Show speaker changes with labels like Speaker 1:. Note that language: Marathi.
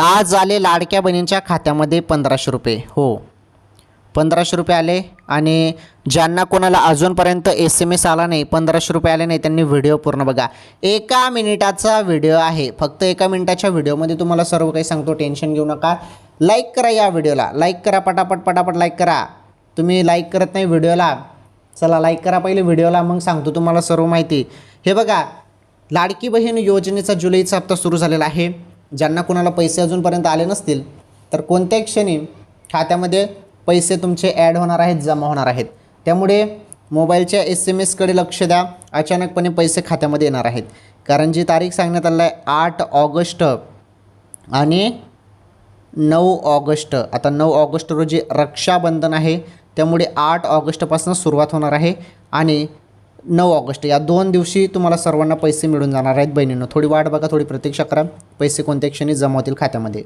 Speaker 1: आज आले लाडक्या बहिणींच्या खात्यामध्ये पंधराशे रुपये. हो. पंधराशे रुपये आले आणि ज्यांना कोणाला अजूनपर्यंत एस एम एस आला नाही पंधराशे रुपये आले नाही त्यांनी व्हिडिओ पूर्ण बघा. एका मिनिटाचा व्हिडिओ आहे. फक्त एका मिनिटाच्या व्हिडिओमध्ये तुम्हाला सर्व काही सांगतो टेन्शन घेऊ नका. लाईक करा या व्हिडिओला. लाईक करा पटापट पटापट लाईक करा. तुम्ही लाईक करत नाही व्हिडिओला. चला लाईक करा पहिले व्हिडिओला मग सांगतो तुम्हाला सर्व माहिती. हे बघा लाडकी बहीण योजनेचा जुलैचा हप्ता सुरू झालेला आहे. ज्यांना कोणाला पैसे अजूनपर्यंत आले नसतील तर कोणत्याही क्षणी खात्यामध्ये पैसे तुमचे ॲड होणार आहेत जमा होणार आहेत. त्यामुळे मोबाईलच्या एस एम एसकडे लक्ष द्या. अचानकपणे पैसे खात्यामध्ये येणार आहेत. कारण जी तारीख सांगण्यात आली आहे आठ ऑगस्ट आणि नऊ ऑगस्ट. आता नऊ ऑगस्ट रोजी रक्षाबंधन आहे. त्यामुळे आठ ऑगस्टपासून सुरुवात होणार आहे. आणि नऊ ऑगस्ट या दोन दिवशी तुम्हाला सर्वांना पैसे मिळून जाणार आहेत बहिणींनो. थोडी वाट बघा थोडी प्रतीक्षा करा. पैसे कोणत्या क्षणी जमा होतील खात्यामध्ये.